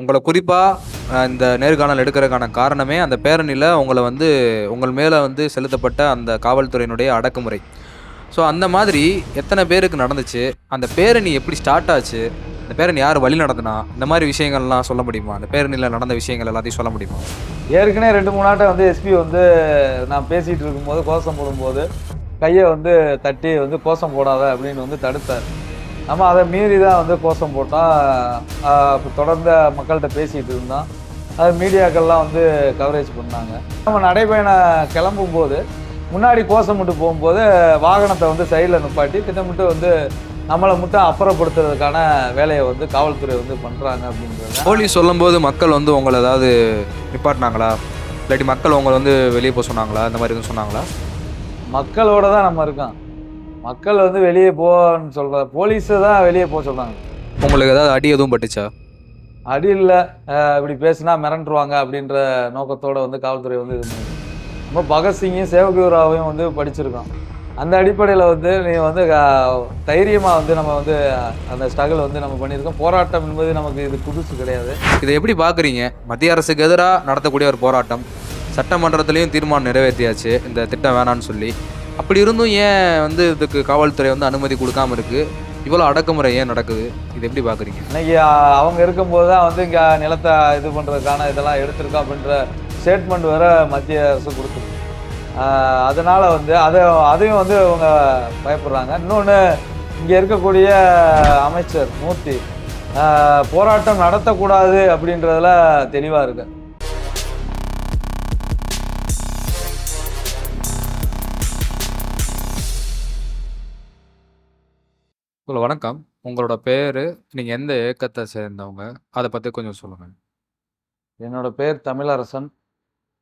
உங்களை குறிப்பாக இந்த நேர்காணல் எடுக்கிறதுக்கான காரணமே அந்த பேரணியில் உங்களை வந்து உங்கள் மேலே வந்து செலுத்தப்பட்ட அந்த காவல்துறையினுடைய அடக்குமுறை. ஸோ அந்த மாதிரி எத்தனை பேருக்கு நடந்துச்சு? அந்த பேரணி எப்படி ஸ்டார்ட் ஆச்சு? அந்த பேரணி யார் வழி நடத்தினா? இந்த மாதிரி விஷயங்கள்லாம் சொல்ல முடியுமா? அந்த பேரணியில் நடந்த விஷயங்கள் எல்லாத்தையும் சொல்ல முடியுமா? ஏற்கனவே ரெண்டு மூணு நாட்டை வந்து எஸ்பி வந்து நான் பேசிகிட்டு இருக்கும்போது கோஷம் போடும்போது கையை வந்து தட்டி வந்து கோஷம் போடாத அப்படின்னு வந்து தடுத்தார். நம்ம அதை மீறி தான் வந்து கோஷம் போட்டோம் தொடர்ந்து மக்கள்கிட்ட பேசிகிட்டு இருந்தோம் அது மீடியாக்கள்லாம் வந்து கவரேஜ் பண்ணாங்க. நம்ம நடைபயணம் கிளம்பும்போது முன்னாடி கோஷம் விட்டு போகும்போது வாகனத்தை வந்து சைடில் நிப்பாட்டி திட்டமிட்டு வந்து நம்மளை மட்டும் அப்புறப்படுத்துறதுக்கான வேலையை வந்து காவல்துறை வந்து பண்ணுறாங்க அப்படின்றது. போலீஸ் சொல்லும்போது மக்கள் வந்து உங்களை ஏதாவது நிப்பாட்டினாங்களா? இல்லாட்டி மக்கள் உங்களை வந்து வெளியே போக சொன்னாங்களா? இந்த மாதிரி எதுவும் சொன்னாங்களா? மக்களோட தான் நம்ம இருக்கோம். மக்கள் வந்து வெளியே போன்னு சொல்ற போலீஸை தான் வெளியே போக சொல்றாங்க. உங்களுக்கு ஏதாவது அடி எதுவும் பட்டுச்சா? அடி இல்லை. இப்படி பேசினா மிரண்டுருவாங்க அப்படின்ற நோக்கத்தோட வந்து காவல்துறை வந்து இது நம்ம பகத்சிங்கையும் சேவகூராவையும் வந்து படிச்சிருக்கோம். அந்த அடிப்படையில் வந்து நீ வந்து தைரியமாக வந்து நம்ம வந்து அந்த ஸ்ட்ரகிள் வந்து நம்ம பண்ணியிருக்கோம். போராட்டம் என்பது நமக்கு இது புதுசு கிடையாது. இதை எப்படி பார்க்குறீங்க மத்திய அரசுக்கு எதிராக நடத்தக்கூடிய ஒரு போராட்டம். சட்டமன்றத்திலையும் தீர்மானம் நிறைவேற்றியாச்சு. இந்த திட்டம் வேணான்னு சொல்லி. அப்படி இருந்தும் ஏன் வந்து இதுக்கு காவல்துறை வந்து அனுமதி கொடுக்காம இருக்கு? இவ்வளோ அடக்குமுறை ஏன் நடக்குது? இது எப்படி பார்க்குறீங்க இன்னைக்கு அவங்க இருக்கும்போது தான் வந்து இங்கே நிலத்தை இது பண்ணுறதுக்கான இதெல்லாம் எடுத்திருக்கோம் அப்படின்ற ஸ்டேட்மெண்ட் வேற மத்திய அரசு கொடுத்துருக்கு அதனால் வந்து அதை அதையும் வந்து அவங்க பயப்படுறாங்க. இன்னொன்று இங்கே இருக்கக்கூடிய அமைச்சர் மூர்த்தி போராட்டம் நடத்தக்கூடாது அப்படின்றதுல தெளிவாக இருக்குது உங்களை வணக்கம். உங்களோட பேர் நீங்கள் எந்த இயக்கத்தை சேர்ந்தவங்க? அதை பற்றி கொஞ்சம் சொல்லுங்கள் என்னோட பேர் தமிழரசன்.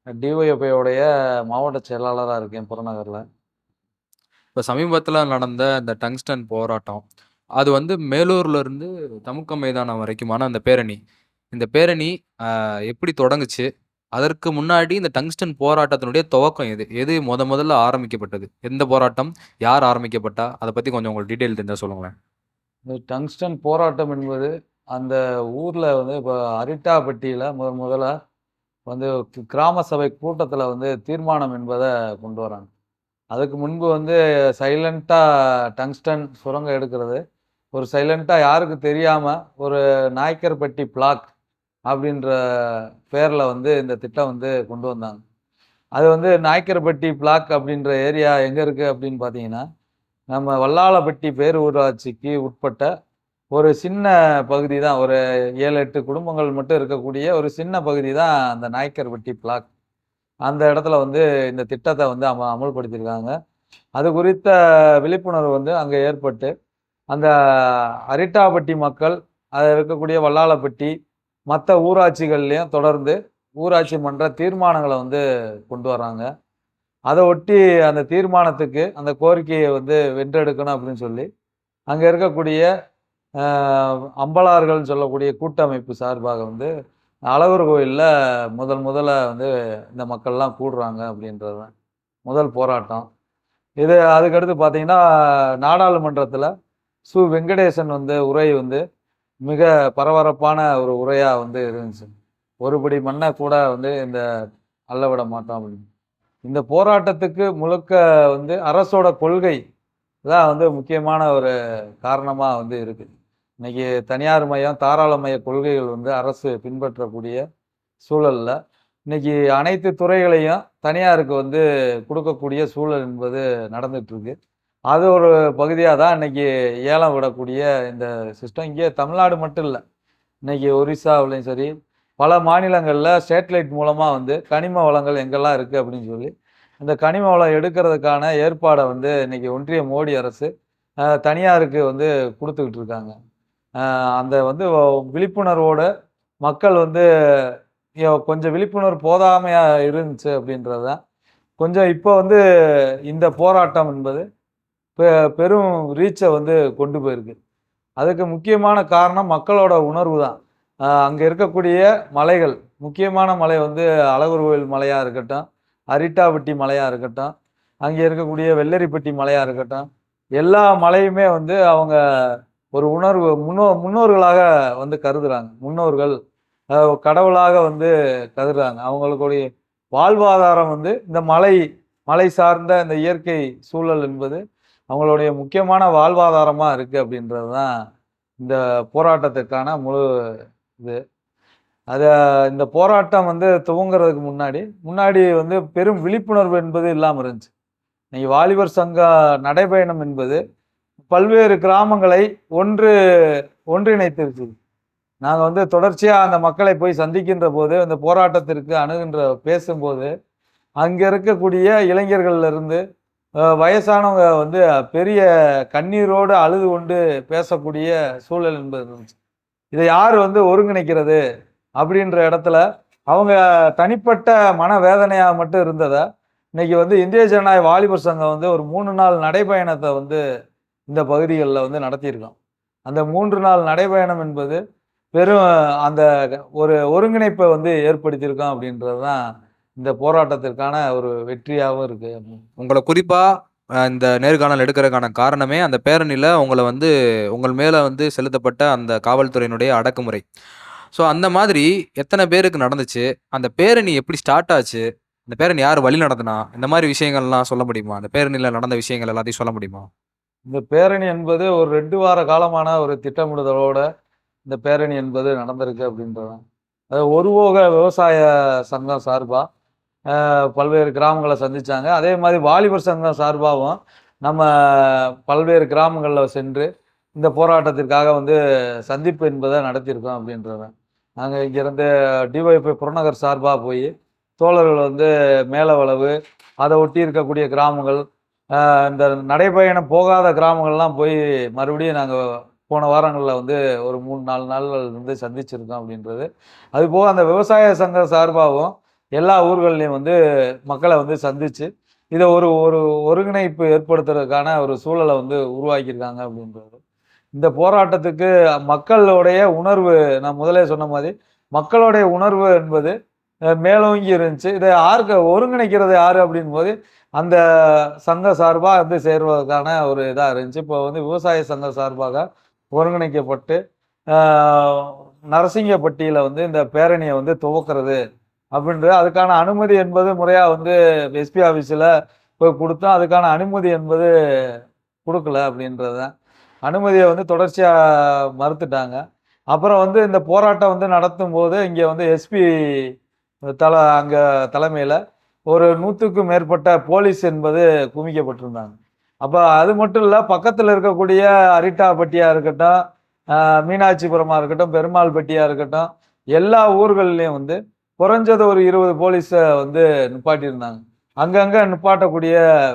டிஒய்எஃப்ஐயோடைய மாவட்ட செயலாளராக இருக்கேன் புறநகரில். இப்போ சமீபத்தில் நடந்த இந்த டங்ஸ்டன் போராட்டம் அது வந்து மேலூர்ல இருந்து தமுக்க மைதானம் வரைக்குமான அந்த பேரணி. இந்த பேரணி எப்படி தொடங்குச்சு? அதற்கு முன்னாடி இந்த டங்ஸ்டன் போராட்டத்தினுடைய துவக்கம் எது? எது முத முதல்ல ஆரம்பிக்கப்பட்டது? எந்த போராட்டம்? யார் ஆரம்பிக்கப்பட்டா? அதை பற்றி கொஞ்சம் உங்களுக்கு டீட்டெயில் தெரிஞ்சால் சொல்லுங்களேன். இந்த டங்ஸ்டன் போராட்டம் என்பது அந்த ஊரில் வந்து இப்போ அரிட்டாப்பட்டியில் முத முதல்ல வந்து கி- கிராம சபை கூட்டத்தில் வந்து தீர்மானம் என்பதை கொண்டு வராங்க. அதுக்கு முன்பு வந்து சைலண்ட்டாக டங்ஸ்டன் சுரங்கம் எடுக்கிறது. ஒரு சைலண்ட்டாக யாருக்கு தெரியாமல் ஒரு நாய்க்கர்பட்டி பிளாக் அப்படின்ற பேரில் வந்து இந்த திட்டம் வந்து கொண்டு வந்தாங்க. அது வந்து நாய்க்கரப்பட்டி பிளாக் அப்படின்ற ஏரியா எங்கே இருக்குது அப்படின்னு பார்த்தீங்கன்னா நம்ம வல்லாளப்பட்டி பேரூராட்சிக்கு உட்பட்ட ஒரு சின்ன பகுதி தான் ஒரு ஏழு எட்டு குடும்பங்கள் மட்டும் இருக்கக்கூடிய ஒரு சின்ன பகுதி தான் அந்த நாய்க்கர்பட்டி பிளாக். அந்த இடத்துல வந்து இந்த திட்டத்தை வந்து அம அமல்படுத்தியிருக்காங்க. அது குறித்த விழிப்புணர்வு வந்து அங்கே ஏற்பட்டு அந்த அரிட்டாப்பட்டி மக்கள் அதில் இருக்கக்கூடிய வல்லாளப்பட்டி மற்ற ஊராட்சிகள்லேயும் தொடர்ந்து ஊராட்சி மன்ற தீர்மானங்களை வந்து கொண்டு வராங்க அதை ஒட்டி அந்த தீர்மானத்துக்கு அந்த கோரிக்கையை வந்து வென்றெடுக்கணும் அப்படின்னு சொல்லி அங்கே இருக்கக்கூடிய அம்பலார்கள் சொல்லக்கூடிய கூட்டமைப்பு சார்பாக வந்து அழகர் கோயிலில் முதல் முதல்ல வந்து இந்த மக்கள்லாம் கூடுறாங்க அப்படின்றது முதல் போராட்டம். இது அதுக்கடுத்து பார்த்தீங்கன்னா நாடாளுமன்றத்தில் சு வெங்கடேசன் வந்து உரை வந்து மிக பரபரப்பான ஒரு உரையாக வந்து இருந்துச்சு. ஒருபடி மண்ணை கூட வந்து இந்த அள்ள விட மாட்டோம். அப்படின்னு இந்த போராட்டத்துக்கு முழுக்க வந்து அரசோட கொள்கை தான் வந்து முக்கியமான ஒரு காரணமாக வந்து இருக்குது இன்றைக்கி தனியார் மையம் தாராளமய கொள்கைகள் வந்து அரசு பின்பற்றக்கூடிய சூழலில் இன்னைக்கு அனைத்து துறைகளையும் தனியாருக்கு வந்து கொடுக்கக்கூடிய சூழல் என்பது நடந்துகிட்ருக்கு அது ஒரு பகுதியாக தான் இன்னைக்கு ஏலம் விடக்கூடிய இந்த சிஸ்டம் இங்கே தமிழ்நாடு மட்டும் இல்லை இன்னைக்கு ஒரிசாவிலையும் சரி பல மாநிலங்களில் சேட்டலைட் மூலமாக வந்து கனிம வளங்கள் எங்கெல்லாம் இருக்குது அப்படின்னு சொல்லி இந்த கனிம வளம் எடுக்கிறதுக்கான ஏற்பாடை வந்து இன்றைக்கி ஒன்றிய மோடி அரசு தனியாருக்கு வந்து கொடுத்துக்கிட்டு இருக்காங்க. அந்த வந்து விழிப்புணர்வோடு விழிப்புணர்வோட மக்கள் வந்து கொஞ்சம் விழிப்புணர்வு போதாமையாக இருந்துச்சு அப்படின்றது தான் கொஞ்சம் இப்போ வந்து இந்த போராட்டம் என்பது பெரும் ரீச்சை வந்து கொண்டு போயிருக்கு. அதுக்கு முக்கியமான காரணம் மக்களோட உணர்வு தான். அங்கே இருக்கக்கூடிய மலைகள் முக்கியமான மலை வந்து அழகர் கோயில் மலையாக இருக்கட்டும் அரிட்டாப்பட்டி மலையாக இருக்கட்டும் அங்கே இருக்கக்கூடிய வெள்ளரிப்பட்டி மலையாக இருக்கட்டும் எல்லா மலையுமே வந்து அவங்க ஒரு உணர்வு முன்னோ முன்னோர்களாக வந்து கருதுறாங்க. முன்னோர்கள் கடவுளாக வந்து கருதுறாங்க. அவங்களுடைய வாழ்வாதாரம் வந்து இந்த மலை மலை சார்ந்த இந்த இயற்கை சூழல் என்பது அவங்களுடைய முக்கியமான வாழ்வாதாரமாக இருக்குது அப்படின்றது தான் இந்த போராட்டத்துக்கான முழு இது. அதை இந்த போராட்டம் வந்து துவங்குறதுக்கு முன்னாடி முன்னாடி வந்து பெரும் விழிப்புணர்வு என்பது இல்லாமல் இருந்துச்சு. இன்னைக்கு வாலிபர் சங்க நடைபயணம் என்பது பல்வேறு கிராமங்களை ஒன்று ஒன்றிணைத்திருச்சு. நாங்கள் வந்து தொடர்ச்சியாக அந்த மக்களை போய் சந்திக்கின்ற போது அந்த போராட்டத்திற்கு அணுகின்ற பேசும்போது அங்கே இருக்கக்கூடிய இளைஞர்கள்லேருந்து வயசானவங்க வந்து பெரிய கண்ணீரோடு அழுது கொண்டு பேசக்கூடிய சூழல் என்பது இருந்துச்சு. இதை யார் வந்து ஒருங்கிணைக்கிறது அப்படின்ற இடத்துல அவங்க தனிப்பட்ட மனவேதனையாக மட்டும் இருந்ததை இன்னைக்கு வந்து இந்திய ஜனநாயக வாலிபர் சங்கம் வந்து ஒரு மூணு நாள் நடைபயணத்தை வந்து இந்த பகுதிகளில் வந்து நடத்தியிருக்கோம். அந்த மூன்று நாள் நடைபயணம் என்பது பெரும் அந்த ஒரு ஒருங்கிணைப்பை வந்து ஏற்படுத்தியிருக்கோம் அப்படின்றது தான் இந்த போராட்டத்திற்கான ஒரு வெற்றியாகவும் இருக்கு. உங்களை குறிப்பா அஹ், இந்த நேர்காணல் எடுக்கிறதுக்கான காரணமே அந்த பேரணியில் உங்களை வந்து உங்கள் மேலே வந்து செலுத்தப்பட்ட அந்த காவல்துறையினுடைய அடக்குமுறை. ஸோ அந்த மாதிரி எத்தனை பேருக்கு நடந்துச்சு? அந்த பேரணி எப்படி ஸ்டார்ட் ஆச்சு? அந்த பேரணி யார் வழி நடத்தினா? இந்த மாதிரி விஷயங்கள்லாம் சொல்ல முடியுமா? அந்த பேரணியில் நடந்த விஷயங்கள் எல்லாத்தையும் சொல்ல முடியுமா? இந்த பேரணி என்பது ஒரு ரெண்டு வார காலமான ஒரு திட்டமிடுதலோட இந்த பேரணி என்பது நடந்திருக்கு அப்படின்றது அது ஒருவோக விவசாய சங்கம் சார்பாக பல்வேறு கிராமங்களை சந்திச்சாங்க. அதே மாதிரி வாலிபர் சங்கம் சார்பாகவும் நம்ம பல்வேறு கிராமங்களில் சென்று இந்த போராட்டத்திற்காக வந்து சந்திப்பு என்பதை நடத்தியிருக்கோம் அப்படின்றத. நாங்கள் இங்கேருந்து டிஒய்பி புறநகர் சார்பாக போய் தோழர்கள் வந்து மேலவளவு அதை ஒட்டி இருக்கக்கூடிய கிராமங்கள் இந்த நடைபயணம் போகாத கிராமங்கள்லாம் போய் மறுபடியும் நாங்கள் போன வாரங்களில் வந்து ஒரு மூணு நாலு நாள்கள் வந்து சந்திச்சிருக்கோம் அப்படின்றது. அதுபோக அந்த விவசாய சங்க சார்பாகவும் எல்லா ஊர்கள்லையும் வந்து மக்களை வந்து சந்தித்து இதை ஒரு ஒரு ஒருங்கிணைப்பு ஏற்படுத்துறதுக்கான ஒரு சூழலை வந்து உருவாக்கியிருக்காங்க அப்படின்றது. இந்த போராட்டத்துக்கு மக்களுடைய உணர்வு நான் முதலே சொன்ன மாதிரி மக்களுடைய உணர்வு என்பது மேலோங்கி இருந்துச்சு. இதை யாருக்கு ஒருங்கிணைக்கிறது யார் அப்படின் போது அந்த சங்க சார்பாக வந்து சேர்வதற்கான ஒரு இதாக இருந்துச்சு. இப்போ வந்து விவசாய சங்க சார்பாக ஒருங்கிணைக்கப்பட்டு நரசிங்கப்பட்டியில் வந்து இந்த பேரணியை வந்து துவக்கிறது அப்படின்றது அதுக்கான அனுமதி என்பது முறையாக வந்து எஸ்பி ஆஃபீஸில் போய் கொடுத்தோம் அதுக்கான அனுமதி என்பது கொடுக்கல அப்படின்றது தான் அனுமதியை வந்து தொடர்ச்சியாக மறுத்துட்டாங்க. அப்புறம் வந்து இந்த போராட்டம் வந்து நடத்தும் போது இங்கே வந்து எஸ்பி தலை அங்கே தலைமையில் ஒரு நூற்றுக்கும் மேற்பட்ட போலீஸ் என்பது குவிக்கப்பட்டிருந்தாங்க. அப்போ அது மட்டும் இல்லை பக்கத்தில் இருக்கக்கூடிய அரிட்டாப்பட்டியாக இருக்கட்டும் மீனாட்சிபுரமாக இருக்கட்டும் பெருமாள்பட்டியாக இருக்கட்டும் எல்லா ஊர்கள்லேயும் வந்து குறைஞ்சது ஒரு இருபது போலீஸை வந்து நிப்பாட்டியிருந்தாங்க. அங்கங்கே நிப்பாட்டக்கூடிய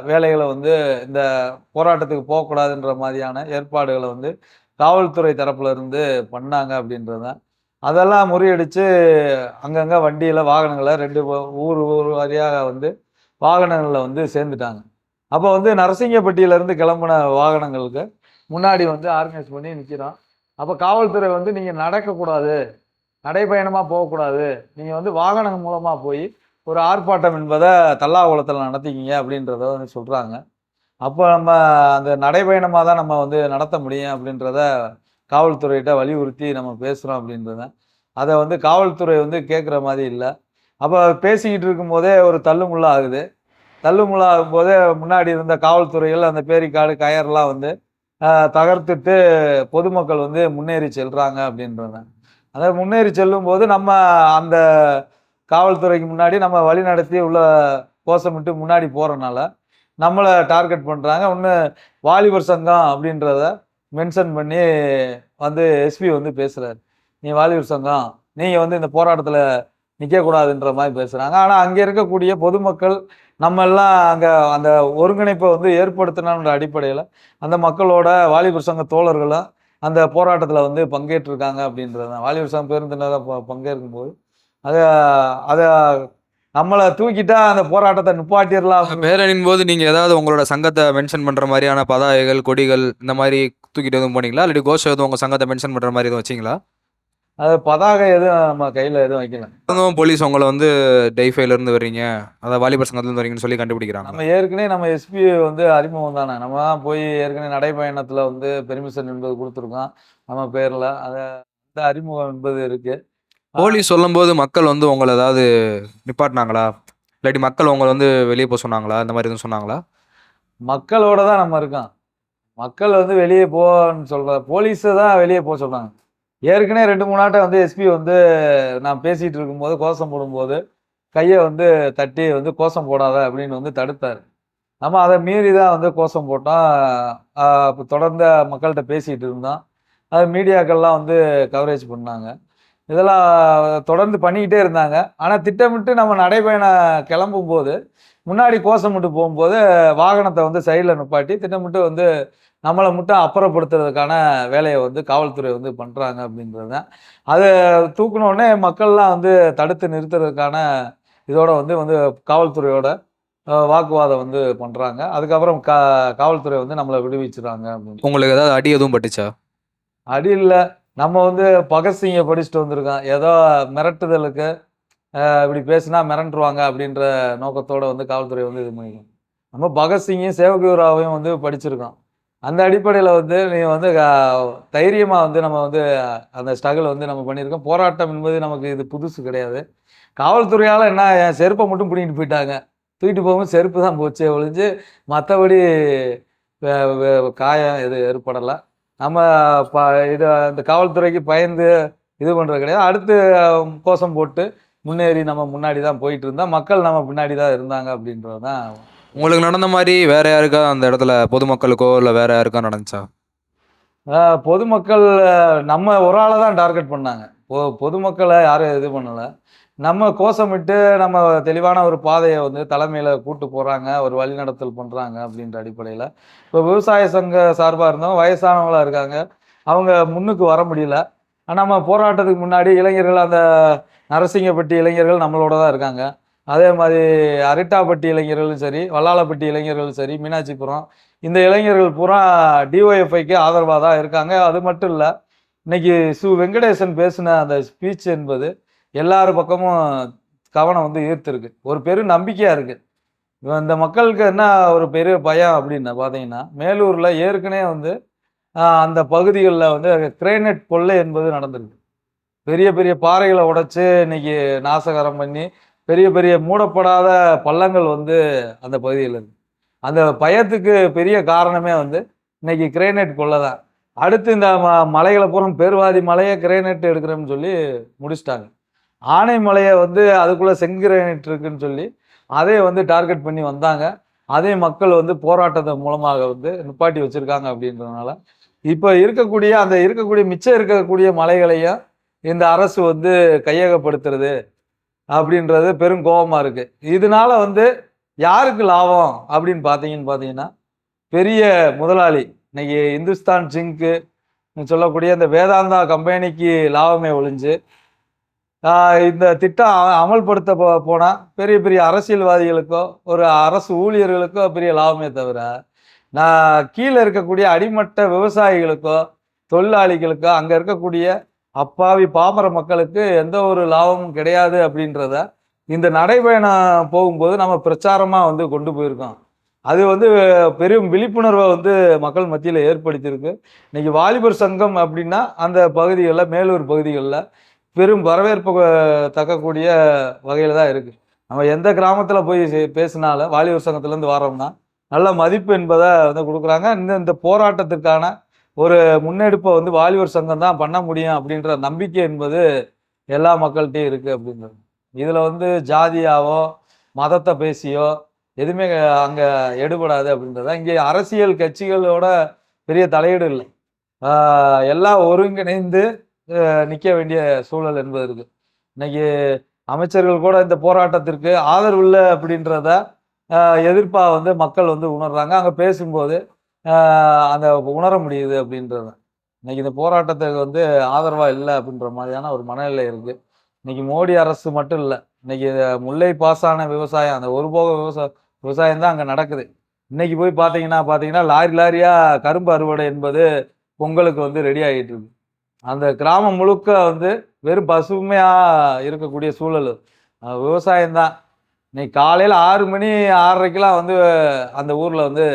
வேலைகளை வந்து இந்த போராட்டத்துக்கு போகக்கூடாதுன்ற மாதிரியான ஏற்பாடுகளை வந்து காவல்துறை தரப்புல இருந்து பண்ணாங்க அப்படின்றது. தான் அதெல்லாம் முறியடித்து அங்கங்கே வண்டியில் வாகனங்களை ரெண்டு ஊர் ஊர் வாரியாக வந்து வாகனங்களில் வந்து சேர்ந்துட்டாங்க. அப்போ வந்து நரசிங்கப்பட்டியிலேருந்து கிளம்புன வாகனங்களுக்கு முன்னாடி வந்து ஆர்கனைஸ் பண்ணி நிற்கிறோம் அப்போ காவல்துறை வந்து நீங்கள் நடக்கக்கூடாது நடைபயணமாக போகக்கூடாது. நீங்கள் வந்து வாகனம் மூலமாக போய் ஒரு ஆர்ப்பாட்டம் என்பதை தல்லாகுளத்தில் நடத்திக்கிங்க அப்படின்றத வந்து சொல்கிறாங்க அப்போ நம்ம அந்த நடைபயணமாக தான் நம்ம வந்து நடத்த முடியும் அப்படின்றத காவல்துறையிட்ட வலியுறுத்தி நம்ம பேசுகிறோம் அப்படின்றத. அதை வந்து காவல்துறை வந்து கேட்குற மாதிரி இல்லை. அப்போ பேசிக்கிட்டு இருக்கும்போதே ஒரு தள்ளுமுள்ளா ஆகுது. தள்ளுமுள்ள ஆகும்போதே முன்னாடி இருந்த காவல்துறைகள் அந்த பேரிக்காடு கயர்லாம் வந்து தகர்த்துட்டு பொதுமக்கள் வந்து முன்னேறி செல்கிறாங்க அப்படின்றத. அதாவது முன்னேறி செல்லும்போது நம்ம அந்த காவல்துறைக்கு முன்னாடி நம்ம வழி நடத்தி உள்ள கோஷமிட்டு முன்னாடி போகிறனால நம்மளை டார்கெட் பண்ணுறாங்க ஒன்று வாலிபர் சங்கம் அப்படின்றத மென்ஷன் பண்ணி வந்து எஸ்பி வந்து பேசுகிறாரு நீ வாலிபர் சங்கம் நீங்கள் வந்து இந்த போராட்டத்தில் நிற்கக்கூடாதுன்ற மாதிரி பேசுகிறாங்க ஆனால் அங்கே இருக்கக்கூடிய பொதுமக்கள் நம்ம எல்லாம் அங்கே அந்த ஒருங்கிணைப்பை வந்து ஏற்படுத்தணுன்ற அடிப்படையில் அந்த மக்களோட வாலிபர் சங்க தோழர்களும் அந்த போராட்டத்தில் வந்து பங்கேற்றிருக்காங்க அப்படின்றது தான். வாலிபர் சங்கம் பேருந்தினராக ப பங்கேற்கும் போது அதை அதை நம்மளை தூக்கிட்டா அந்த போராட்டத்தை நிப்பாட்டிடலாம். பேரணியின் போது நீங்கள் ஏதாவது உங்களோட சங்கத்தை மென்ஷன் பண்ணுற மாதிரியான பதாகைகள் கொடிகள் இந்த மாதிரி தூக்கிட்டு எதுவும் போனீங்களா? இல்லாட்டி கோஷம் எதுவும் உங்கள் சங்கத்தை மென்ஷன் பண்ணுற மாதிரி எதுவும் வச்சீங்களா? அது பதாகை எதுவும் நம்ம கையில் எதுவும் வைக்கல அதுவும் போலீஸ் உங்களை வந்து டெய்ஃபைல இருந்து வர்றீங்க அதாவது வாலிபர் சங்கத்துல இருந்து வரீங்கன்னு சொல்லி கண்டுபிடிக்கிறாங்க நம்ம ஏற்கனவே நம்ம எஸ்பி வந்து அறிமுகம் தானே நம்ம தான் போய் ஏற்கனவே நடைப்பயணத்தில் வந்து பெர்மிஷன் என்பது கொடுத்துருக்கோம் நம்ம பேரில் அதை அந்த அறிமுகம் என்பது இருக்குது போலீஸ் சொல்லும்போது மக்கள் வந்து உங்கள ஏதாவது நிப்பாட்டுனாங்களா? இல்லாட்டி மக்கள் உங்கள வந்து வெளிய போ சொன்னாங்களா? இந்த மாரி எதுவும் சொன்னாங்களா? மக்களோட தான் நம்ம இருக்கோம். மக்கள் வந்து வெளிய போன்னு சொல்ற போலீஸ தான் வெளிய போ சொல்றாங்க. ஏற்கனவே 2, 3 ஆட்டம் வந்து எஸ்பி வந்து நான் பேசிகிட்டு இருக்கும்போது, கோஷம் போடும்போது, கையை வந்து தட்டி வந்து "கோஷம் போடாத" அப்படின்னு வந்து தடுத்தார் நம்ம அதை மீறி தான் வந்து கோஷம் போட்டோம். தொடர்ந்து மக்கள்கிட்ட பேசிகிட்டு இருந்தோம். அது மீடியாக்கள்லாம் வந்து கவரேஜ் பண்ணாங்க. இதெல்லாம் தொடர்ந்து பண்ணிக்கிட்டே இருந்தாங்க. ஆனால் திட்டமிட்டு நம்ம நடைப்பயணம் கிளம்பும்போது, முன்னாடி கோஷமிட்டு போகும்போது வாகனத்தை வந்து சைடில் நிப்பாட்டி, திட்டமிட்டு வந்து நம்மள மட்டும் அப்புறப்படுத்துறதுக்கான வேலைய வந்து காவல்துறை வந்து பண்றாங்க அப்படின்றது தான். அத தூக்குன உடனே மக்கள்லாம் வந்து தடுத்து நிறுத்துறதுக்கான இதோட வந்து வந்து காவல்துறையோட வாக்குவாதம் வந்து பண்றாங்க. அதுக்கப்புறம் கா காவல்துறை வந்து நம்மள விடுவிச்சுறாங்க அப்படின்னு. உங்களுக்கு ஏதாவது அடி எதுவும் பட்டுச்சா? அடி இல்ல. நம்ம வந்து பகத்சிங்க படிச்சுட்டு வந்திருக்கோம். ஏதோ மிரட்டுதலுக்கு, இப்படி பேசினா மிரண்டுருவாங்க அப்படின்ற நோக்கத்தோட வந்து காவல்துறை வந்து இது பண்ணிருக்காங்க. நம்ம பகத்சிங்கையும், சேவகராவையும் வந்து படிச்சிருக்கோம். அந்த அடிப்படையில் வந்து நீ வந்து தைரியமாக வந்து நம்ம வந்து அந்த ஸ்ட்ரகிள் வந்து நம்ம பண்ணியிருக்கோம். போராட்டம் என்பது நமக்கு இது புதுசு கிடையாது. காவல்துறையால் என்ன என் செருப்பை மட்டும் பிடிக்கிட்டு போயிட்டாங்க. தூக்கிட்டு போகும்போது செருப்பு தான் போச்சே ஒழிஞ்சு, மற்றபடி காயம் எதுவும் ஏற்படலை நம்ம ப இது இந்த காவல்துறைக்கு பயந்து இது பண்ணுறது கிடையாது. அடுத்து கோஷம் போட்டு முன்னேறி நம்ம முன்னாடி தான் போயிட்டு இருந்தால் மக்கள் நம்ம பின்னாடி தான் இருந்தாங்க அப்படின்றது தான் உங்களுக்கு நடந்த மாதிரி வேற யாருக்கா அந்த இடத்துல பொதுமக்களுக்கோ, இல்ல வேற யாருக்கா நடந்துச்சா? பொதுமக்கள் நம்ம ஒரு ஆளை தான் டார்கெட் பண்ணாங்க. பொ பொதுமக்களை யாரும் இது பண்ணல. நம்ம கோஷமிட்டு நம்ம தெளிவான ஒரு பாதையை வந்து தலைமையில் கூட்டு போகிறாங்க ஒரு வழிநடத்தல் பண்ணுறாங்க அப்படின்ற அடிப்படையில் இப்போ விவசாய சங்க சார்பாக இருந்தவங்க வயசானவங்களா இருக்காங்க. அவங்க முன்னுக்கு வர முடியல. ஆனால் நம்ம போராட்டத்துக்கு முன்னாடி இளைஞர்கள் அந்த நரசிங்கப்பட்டி இளைஞர்கள் நம்மளோட தான் இருக்காங்க. அதே மாதிரி அரிட்டாப்பட்டி இளைஞர்களும் சரி, வல்லாளப்பட்டி இளைஞர்களும் சரி, மீனாட்சிபுரம் இந்த இளைஞர்கள் பூரா டிஒஎஃப்ஐக்கு ஆதரவாக தான் இருக்காங்க. அது மட்டும் இல்லை இன்னைக்கு சு. வெங்கடேசன் பேசின அந்த ஸ்பீச் என்பது எல்லார் பக்கமும் கவனம் வந்து ஈர்த்திருக்கு. ஒரு பெரும் நம்பிக்கையாக இருக்குது இந்த மக்களுக்கு என்ன ஒரு பெரிய பயம் அப்படின்னு பார்த்தீங்கன்னா, மேலூரில் ஏற்கனவே வந்து அந்த பகுதிகளில் வந்து கிரேனைட் கொள்ளை என்பது நடந்திருக்கு. பெரிய பெரிய பாறைகளை உடைச்சு இன்னைக்கு நாசகரம் பண்ணி, பெரிய பெரிய மூடப்படாத பள்ளங்கள் வந்து அந்த பகுதியில் இருக்கு. அந்த பயத்துக்கு பெரிய காரணமே வந்து இன்னைக்கு கிரேனைட் கொள்ள தான். அடுத்து இந்த ம மலைகளை பூரா பெருவாதி மலையை கிரேனைட் எடுக்கிறோம்னு சொல்லி முடிச்சுட்டாங்க. ஆனைமலைய வந்து அதுக்குள்ளே செங்கிரேனைட் இருக்குன்னு சொல்லி, அதே வந்து டார்கெட் பண்ணி வந்தாங்க. அதே மக்கள் வந்து போராட்டத்தின் மூலமாக வந்து நிப்பாட்டி வச்சுருக்காங்க அப்படின்றதுனால, இப்போ இருக்கக்கூடிய அந்த இருக்கக்கூடிய மிச்சம் இருக்கக்கூடிய மலைகளையும் இந்த அரசு வந்து கையகப்படுத்துறது அப்படின்றது பெரும் கோபமாக இருக்குது இதனால வந்து யாருக்கு லாபம் அப்படின்னு பார்த்தீங்கன்னு பார்த்தீங்கன்னா, பெரிய முதலாளி இன்னைக்கு இந்துஸ்தான் ஜிங்க்கு சொல்லக்கூடிய இந்த வேதாந்தா கம்பெனிக்கு லாபமே ஒழிஞ்சு, இந்த திட்டம் அமல்படுத்த போ பெரிய பெரிய அரசியல்வாதிகளுக்கோ, ஒரு அரசு ஊழியர்களுக்கோ பெரிய லாபமே தவிர, நான் கீழே இருக்கக்கூடிய அடிமட்ட விவசாயிகளுக்கோ, தொழிலாளிகளுக்கோ, அங்கே இருக்கக்கூடிய அப்பாவி பாமர மக்களுக்கு எந்த ஒரு லாபமும் கிடையாது அப்படின்றத, இந்த நடைபயணம் போகும்போது நம்ம பிரச்சாரமாக வந்து கொண்டு போயிருக்கோம். அது வந்து பெரும் விழிப்புணர்வை வந்து மக்கள் மத்தியில் ஏற்படுத்தியிருக்கு. இன்னைக்கு வாலிபர் சங்கம் அப்படின்னா, அந்த பகுதிகளில் மேலூர் பகுதிகளில் பெரும் வரவேற்பு தக்கக்கூடிய வகையில் தான் இருக்குது நம்ம எந்த கிராமத்தில் போய் பேசினாலும் வாலிபர் சங்கத்துலேருந்து வரோம்னா நல்ல மதிப்பு என்பதை வந்து கொடுக்குறாங்க இந்த இந்த போராட்டத்திற்கான ஒரு முன்னெடுப்பை வந்து வாலிபர் சங்கம் தான் பண்ண முடியும் அப்படின்ற நம்பிக்கை என்பது எல்லா மக்கள்கிட்டையும் இருக்குது அப்படின்றது. இதில் வந்து ஜாதியாவோ, மதத்தை பேசியோ எதுவுமே அங்கே எடுபடாது அப்படின்றது தான். இங்கே அரசியல் கட்சிகளோட பெரிய தலையீடு இல்லை எல்லாம் ஒருங்கிணைந்து நிற்க வேண்டிய சூழல் என்பது இருக்குது இன்னைக்கு அமைச்சர்கள் கூட இந்த போராட்டத்திற்கு ஆதரவு இல்லை அப்படின்றத எதிர்ப்பாக வந்து மக்கள் வந்து உணர்றாங்க. அங்கே பேசும்போது அந்த உணர முடியுது அப்படின்றது இன்னைக்கு இந்த போராட்டத்துக்கு வந்து ஆதரவாக இல்லை அப்படின்ற மாதிரியான ஒரு மனநிலை இருக்கு. இன்னைக்கு மோடி அரசு மட்டும் இல்லை இன்னைக்கு முல்லை பாசான விவசாயம் அந்த ஒருபோக விவசாய விவசாயம் தான் அங்கே நடக்குது. இன்னைக்கு போய் பார்த்தீங்கன்னா பார்த்தீங்கன்னா, லாரி லாரியாக கரும்பு அறுவடை என்பது பொங்கலுக்கு வந்து ரெடி ஆகிட்டு இருக்கு. அந்த கிராமம் முழுக்க வந்து வெறும் பசுமையாக இருக்கக்கூடிய சூழல். விவசாயம்தான் இன்னைக்கு காலையில் ஆறு மணி 6:30க்கெல்லாம் வந்து அந்த ஊரில் வந்து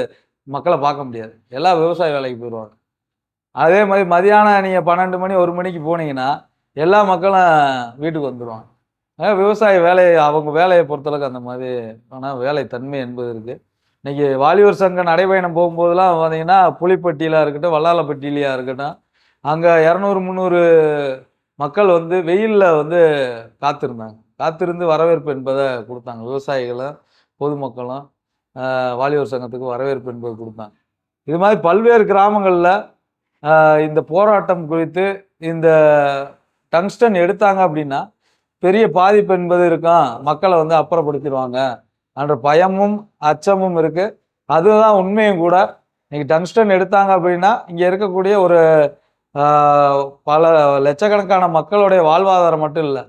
மக்களை பார்க்க முடியாது. எல்லாம் விவசாய வேலைக்கு போயிடுவாங்க அதே மாதிரி மதியானம் நீங்கள் பன்னெண்டு மணி, ஒரு மணிக்கு போனீங்கன்னா, எல்லா மக்களும் வீட்டுக்கு வந்துடுவாங்க விவசாய வேலையை அவங்க வேலையை பொறுத்தளவுக்கு அந்த மாதிரி ஆனால் வேலை தன்மை என்பது இருக்குது இன்றைக்கி வாலிபர் சங்க நடைபயணம் போகும்போதெல்லாம் பார்த்தீங்கன்னா புளிப்பட்டியிலாக இருக்கட்டும் வல்லாலப்பட்டியிலையாக இருக்கட்டும் அங்கே இரநூறு முந்நூறு மக்கள் வந்து வெயிலில் வந்து காத்திருந்தாங்க. காத்திருந்து வரவேற்பு என்பதை கொடுத்தாங்க. விவசாயிகளும் பொதுமக்களும். வாலிபர் சங்கத்துக்கு வரவேற்பு என்பது கொடுத்தாங்க இது மாதிரி பல்வேறு கிராமங்களில் இந்த போராட்டம் குறித்து இந்த டங்ஸ்டன் எடுத்தாங்க அப்படின்னா பெரிய பாதிப்பு என்பது இருக்கும். மக்களை வந்து அப்புறப்படுத்திடுவாங்க. என்ற பயமும் அச்சமும் இருக்குது அதுதான் உண்மையும் கூட. இன்னைக்கு டங்ஸ்டன் எடுத்தாங்க அப்படின்னா இங்கே இருக்கக்கூடிய ஒரு பல லட்சக்கணக்கான மக்களுடைய வாழ்வாதாரம் மட்டும் இல்லை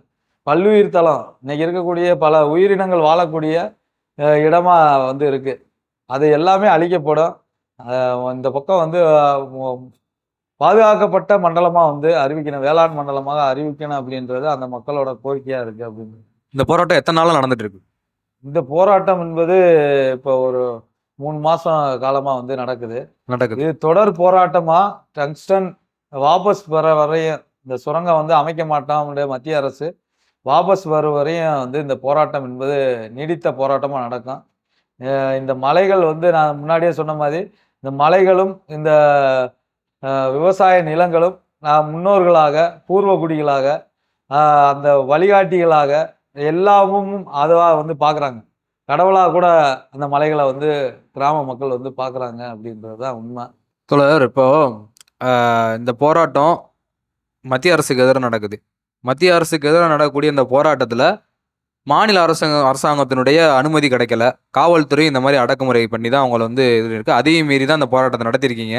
பல்லுயிர் தளம். இன்னைக்கு இருக்கக்கூடிய பல உயிரினங்கள் வாழக்கூடிய அஹ், இடமா வந்து இருக்கு. அது எல்லாமே அழிக்கப்படும். இந்த பக்கம் வந்து பாதுகாக்கப்பட்ட மண்டலமா வந்து அறிவிக்கணும். வேளாண் மண்டலமாக அறிவிக்கணும் அப்படின்றது அந்த மக்களோட கோரிக்கையா இருக்கு அப்படின்னு. இந்த போராட்டம் எத்தனை நாளா நடந்துட்டு இருக்கு? இந்த போராட்டம் என்பது இப்போ ஒரு மூணு மாசம் காலமா வந்து நடக்குது. நடக்குது. இது தொடர் போராட்டமா? டங்ஸ்டன் வாபஸ் வர வரையும் இந்த சுரங்கம் வந்து அமைக்க மாட்டோம். மத்திய அரசு வாபஸ் வரும் வரையும் வந்து இந்த போராட்டம் என்பது நீடித்த போராட்டமாக நடக்கும். இந்த மலைகள் வந்து நான் முன்னாடியே சொன்ன மாதிரி இந்த மலைகளும் இந்த விவசாய நிலங்களும் நான் முன்னோர்களாக பூர்வகுடிகளாக அந்த வழிகாட்டிகளாக எல்லாமும் அதுவாக வந்து பார்க்குறாங்க கடவுளாக கூட அந்த மலைகளை வந்து கிராம மக்கள் வந்து பார்க்குறாங்க அப்படின்றது தான் உண்மை. தொடர் இப்போ இந்த போராட்டம் மத்திய அரசுக்கு எதிராக நடக்குது. மத்திய அரசுக்கு எதிராக நடக்கக்கூடிய இந்த போராட்டத்தில் மாநில அரசாங்க அரசாங்கத்தினுடைய அனுமதி கிடைக்கல. காவல்துறை இந்த மாதிரி அடக்குமுறை பண்ணி தான் அவங்கள வந்து இது இருக்குது அதையும் மீறி தான் இந்த போராட்டத்தை நடத்தியிருக்கீங்க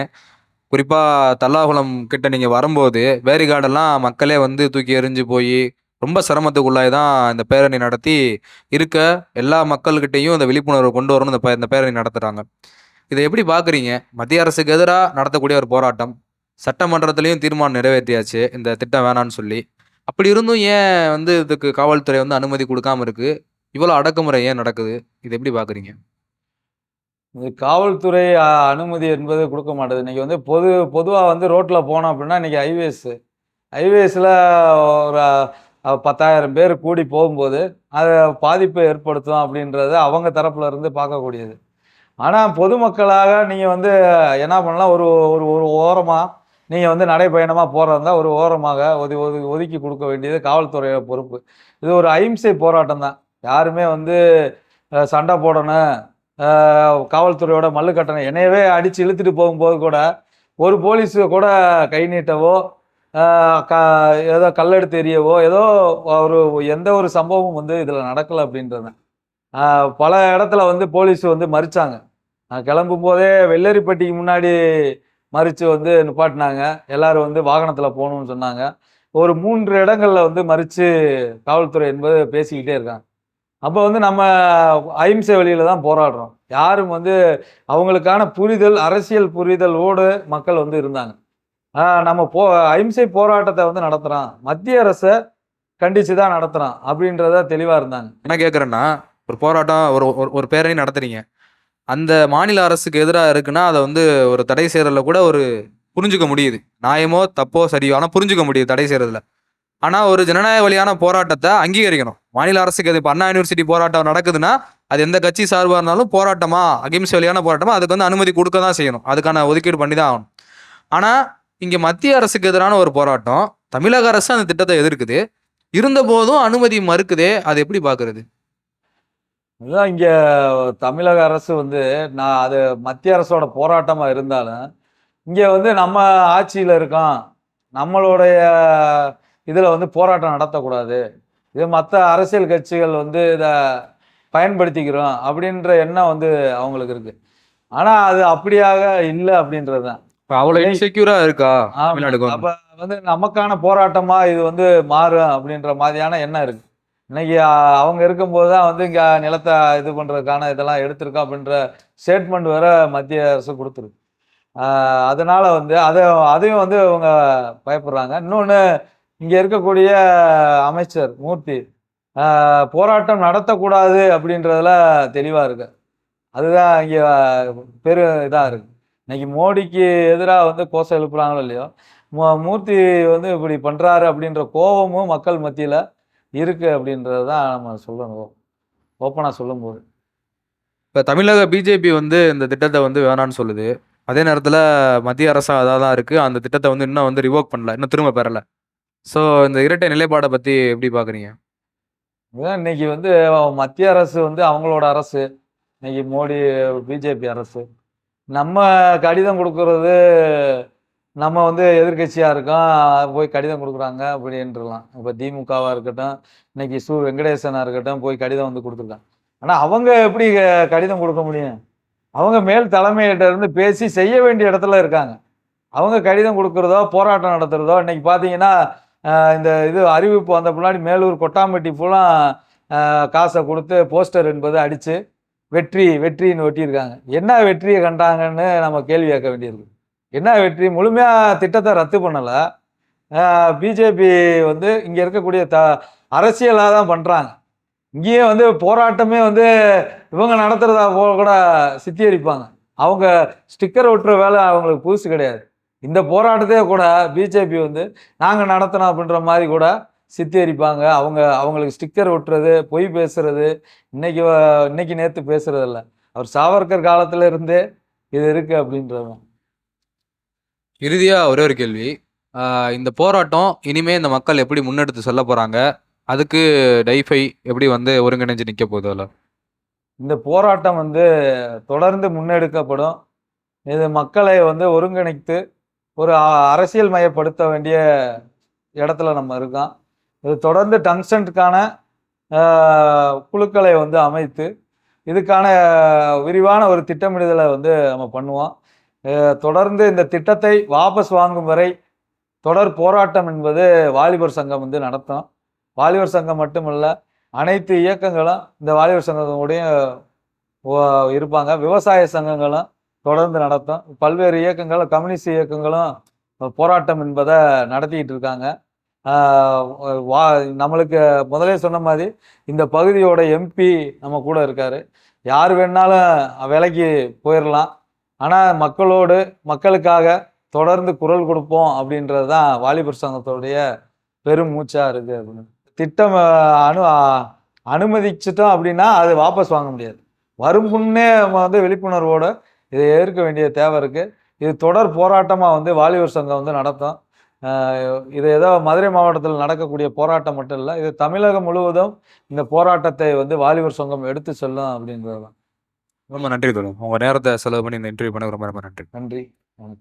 குறிப்பாக தல்லாகுளம் கிட்ட நீங்கள் வரும்போது வேரிகாடெல்லாம் மக்களே வந்து தூக்கி எறிஞ்சு போய் ரொம்ப சிரமத்துக்குள்ளாய் தான் இந்த பேரணி நடத்தி இருக்க எல்லா மக்கள்கிட்டையும் இந்த விழிப்புணர்வு கொண்டு வரணும் இந்த பே- இந்த பேரணி நடத்துகிறாங்க இதை எப்படி பார்க்குறீங்க மத்திய அரசுக்கு எதிராக நடத்தக்கூடிய ஒரு போராட்டம். சட்டமன்றத்திலையும் தீர்மானம் நிறைவேற்றியாச்சு. இந்த திட்டம் வேணான்னு சொல்லி. அப்படி இருந்தும் ஏன் வந்து இதுக்கு காவல்துறை வந்து அனுமதி கொடுக்காம இருக்கு? இவ்வளோ அடக்குமுறை ஏன் நடக்குது? இதை எப்படி பார்க்குறீங்க இது காவல்துறை அனுமதி என்பது கொடுக்க மாட்டேது. இன்னைக்கு வந்து பொது பொதுவாக வந்து ரோட்டில் போனோம் அப்படின்னா இன்னைக்கு ஹைவேஸு ஹைவேஸில் ஒரு பத்தாயிரம் பேர் கூடி போகும்போது அது பாதிப்பை ஏற்படுத்தும் அப்படின்றது அவங்க தரப்புல இருந்து பார்க்கக்கூடியது. ஆனால் பொதுமக்களாக நீங்கள் வந்து என்ன பண்ணலாம்? ஒரு ஒரு ஒரு ஓரமாக நீங்கள் வந்து நடைப்பயணமாக போகிறதா ஒரு ஓரமாக ஒதி ஒது ஒதுக்கி கொடுக்க வேண்டியது காவல்துறையோட பொறுப்பு. இது ஒரு அஹிம்சை போராட்டம் தான். யாருமே வந்து சண்டை போடணும் காவல்துறையோட மல்லு கட்டணும் என்னையவே அடித்து இழுத்துட்டு போகும்போது கூட ஒரு போலீஸு கூட கை நீட்டவோ க ஏதோ கல்லெடுத்து எரியவோ ஏதோ ஒரு எந்த ஒரு சம்பவமும் வந்து இதில் நடக்கலை அப்படின்றது. பல இடத்துல வந்து போலீஸ் வந்து மறிச்சாங்க. நான் கிளம்பும் போதே வெள்ளரிப்பட்டிக்கு முன்னாடி மறித்து வந்து நிப்பாட்டினாங்க. எல்லாரும் வந்து வாகனத்தில் போகணும்னு சொன்னாங்க. ஒரு மூன்று இடங்களில் வந்து மறித்து காவல்துறை என்பது பேசிக்கிட்டே இருக்காங்க. அப்போ வந்து நம்ம அஹிம்சை வழியில் தான் போராடுறோம். யாரும் வந்து அவங்களுக்கான புரிதல் அரசியல் புரிதலோடு மக்கள் வந்து இருந்தாங்க. நம்ம போ அஹிம்சை போராட்டத்தை வந்து நடத்துகிறோம் மத்திய அரசை கண்டித்து தான் நடத்துகிறோம் அப்படின்றத தெளிவாக இருந்தாங்க. என்ன கேட்குறேன்னா ஒரு போராட்டம் ஒரு ஒரு- ஒரு பேரணி நடத்துறீங்க. அந்த மாநில அரசுக்கு எதிராக இருக்குன்னா அதை வந்து ஒரு தடை செய்கிறதில் கூட ஒரு புரிஞ்சுக்க முடியுது. நியாயமோ தப்போ சரியோ ஆனால் புரிஞ்சுக்க முடியுது தடை செய்கிறதுல ஆனால் ஒரு ஜனநாயக வழியான போராட்டத்தை அங்கீகரிக்கணும். மாநில அரசுக்கு அது இப்போ அண்ணா யூனிவர்சிட்டி போராட்டம் நடக்குதுன்னா அது எந்த கட்சி சார்பாக இருந்தாலும் போராட்டமா அகிம்சை வழியான போராட்டமா அதுக்கு வந்து அனுமதி கொடுக்க தான் செய்யணும். அதுக்கான ஒதுக்கீடு பண்ணி தான் ஆகணும். ஆனால் இங்கே மத்திய அரசுக்கு எதிரான ஒரு போராட்டம் தமிழக அரசு அந்த திட்டத்தை எதிர்க்குது. இருந்த போதும் அனுமதி மறுக்குதே அது எப்படி பார்க்குறது? இதுதான் இங்க தமிழக அரசு வந்து நான் அது மத்திய அரசோட போராட்டமா இருந்தாலும் இங்க வந்து நம்ம ஆட்சியில இருக்கோம். நம்மளுடைய இதுல வந்து போராட்டம் நடத்தக்கூடாது. இது மற்ற அரசியல் கட்சிகள் வந்து இதை பயன்படுத்திக்கிறோம் அப்படின்ற எண்ணம் வந்து அவங்களுக்கு இருக்கு. ஆனா அது அப்படியாக இல்லை அப்படின்றது தான். இப்போ அவ்வளோ. இன்செக்யூரா இருக்கா அப்ப வந்து நமக்கான போராட்டமா இது வந்து மாறும் அப்படின்ற மாதிரியான எண்ணம் இருக்கு. இன்னைக்கு அவங்க இருக்கும்போது தான் வந்து இங்கே நிலத்தை இது பண்ணுறதுக்கான இதெல்லாம் எடுத்திருக்கோம் அப்படின்ற ஸ்டேட்மெண்ட் வேற மத்திய அரசு கொடுத்துருக்கு. அதனால் அதனால வந்து அதை அதையும் வந்து அவங்க பயப்படுறாங்க. இன்னொன்று இங்கே இருக்கக்கூடிய அமைச்சர் மூர்த்தி போராட்டம் நடத்தக்கூடாது அப்படின்றதுல தெளிவாக இருக்கு அதுதான் இங்கே பெரு இதாக இருக்கு. இன்னைக்கு மோடிக்கு எதிராக வந்து கோஷம் எழுப்புறாங்களோ இல்லையோ மூர்த்தி வந்து இப்படி பண்ணுறாரு அப்படின்ற கோபமும் மக்கள் மத்தியில் இருக்கு அப்படின்றது தான் நம்ம சொல்லணும். ஓப்பனா சொல்லும்போது. இப்போ தமிழக பிஜேபி வந்து இந்த திட்டத்தை வந்து வேணான்னு சொல்லுது. அதே நேரத்தில் மத்திய அரசு அதாக தான் இருக்குது அந்த திட்டத்தை வந்து இன்னும் வந்து ரிவோக் பண்ணல. இன்னும் திரும்ப பெறல. ஸோ இந்த இரட்டை நிலைப்பாடை பற்றி எப்படி பார்க்குறீங்க இன்னைக்கு வந்து மத்திய அரசு வந்து அவங்களோட அரசு. இன்னைக்கு மோடி பிஜேபி அரசு. நம்ம கடிதம் கொடுக்கறது நம்ம வந்து எதிர்க்கட்சியாக இருக்கோம் போய் கடிதம் கொடுக்குறாங்க அப்படின்றலாம் இப்போ திமுகவாக இருக்கட்டும் இன்னைக்கு சு வெங்கடேசனாக இருக்கட்டும் போய் கடிதம் வந்து கொடுத்துருக்காங்க. ஆனால் அவங்க எப்படி க- கடிதம் கொடுக்க முடியும்? அவங்க மேல் தலைமையிட்ட இருந்து பேசி செய்ய வேண்டிய இடத்துல இருக்காங்க. அவங்க கடிதம் கொடுக்குறதோ போராட்டம் நடத்துகிறதோ இன்னைக்கு பார்த்தீங்கன்னா இந்த இது அறிவிப்பு வந்த பின்னாடி மேலூர் கொட்டாம்பட்டி ஃபுல்லாக காசை கொடுத்து போஸ்டர் என்பது அடித்து வெற்றி வெற்றின்னு ஒட்டியிருக்காங்க. என்ன வெற்றியை கண்டாங்கன்னு நம்ம கேள்வி கேட்க வேண்டியிருக்கு. என்ன வெற்றி? முழுமையாக திட்டத்தை ரத்து பண்ணலை. பிஜேபி வந்து இங்கே இருக்கக்கூடிய த அரசியலாக தான் பண்ணுறாங்க இங்கேயே வந்து போராட்டமே வந்து இவங்க நடத்துறதா போல கூட சித்தியரிப்பாங்க அவங்க ஸ்டிக்கர் ஒட்டுற வேலை அவங்களுக்கு புதுசு கிடையாது. இந்த போராட்டத்தையே கூட பிஜேபி வந்து நாங்கள் நடத்தினோம் அப்படின்ற மாதிரி கூட சித்தரிப்பாங்க. அவங்க அவங்களுக்கு ஸ்டிக்கர் ஒட்டுறது பொய் பேசுறது இன்னைக்கு இன்னைக்கு நேற்று பேசுறதில்ல. அவர் சாவர்கர் காலத்துல இருந்தே இது இருக்கு அப்படின்றவன் இறுதியாக ஒரே ஒரு கேள்வி. இந்த போராட்டம் இனிமே இந்த மக்கள் எப்படி முன்னெடுத்து செல்ல போகிறாங்க அதுக்கு டைஃபை எப்படி வந்து ஒருங்கிணைஞ்சு நிற்க போகுது அதில்? இந்த போராட்டம் வந்து தொடர்ந்து முன்னெடுக்கப்படும். இது மக்களை வந்து ஒருங்கிணைத்து ஒரு அ- அரசியல் மயப்படுத்த வேண்டிய இடத்துல நம்ம இருக்கோம். இது தொடர்ந்து டங்ஸ்டன்ட்டுக்கான குழுக்களை வந்து அமைத்து இதுக்கான விரிவான ஒரு திட்டமிடுதலை வந்து நம்ம பண்ணுவோம். தொடர்ந்து இந்த திட்டத்தை வாபஸ் வாங்கும் வரை தொடர் போராட்டம் என்பது வாலிபர் சங்கம் வந்து நடத்தும். வாலிபர் சங்கம் மட்டுமல்ல அனைத்து இயக்கங்களும் இந்த வாலிபர் சங்கங்களுடைய ஓ- இருப்பாங்க. விவசாய சங்கங்களும் தொடர்ந்து நடத்தும். பல்வேறு இயக்கங்களும் கம்யூனிஸ்ட் இயக்கங்களும் போராட்டம் என்பதை நடத்திக்கிட்டு இருக்காங்க. வா நம்மளுக்கு முதலே சொன்ன மாதிரி இந்த பகுதியோட எம்பி நம்ம கூட இருக்காரு. யார் வேணாலும் விலைக்கு போயிடலாம் ஆனால் மக்களோடு மக்களுக்காக தொடர்ந்து குரல் கொடுப்போம் அப்படின்றது தான் வாலிபர் சங்கத்தோடைய பெரும் மூச்சா இருக்கு அப்படின்னு. திட்டம் அனு அனுமதிச்சிட்டோம் அப்படின்னா அது வாபஸ் வாங்க முடியாது. வரும் முன்னே நம்ம வந்து விழிப்புணர்வோடு இதை எதிர்க்க வேண்டிய தேவை இருக்குது இது தொடர் போராட்டமாக வந்து வாலிபர் சங்கம் வந்து நடத்தும். இது ஏதோ மதுரை மாவட்டத்தில் நடக்கக்கூடிய போராட்டம் மட்டும் இல்லை இது தமிழகம் முழுவதும் இந்த போராட்டத்தை வந்து வாலிபர் சங்கம் எடுத்து செல்லும் அப்படின்றது தான் ரொம்ப நன்றி தோழர். உங்கள் நேரத்தை செலவு பண்ணி இந்த இன்டர்வியூ பண்ண ரொம்ப ரொம்ப நன்றி. நன்றி. வணக்கம்.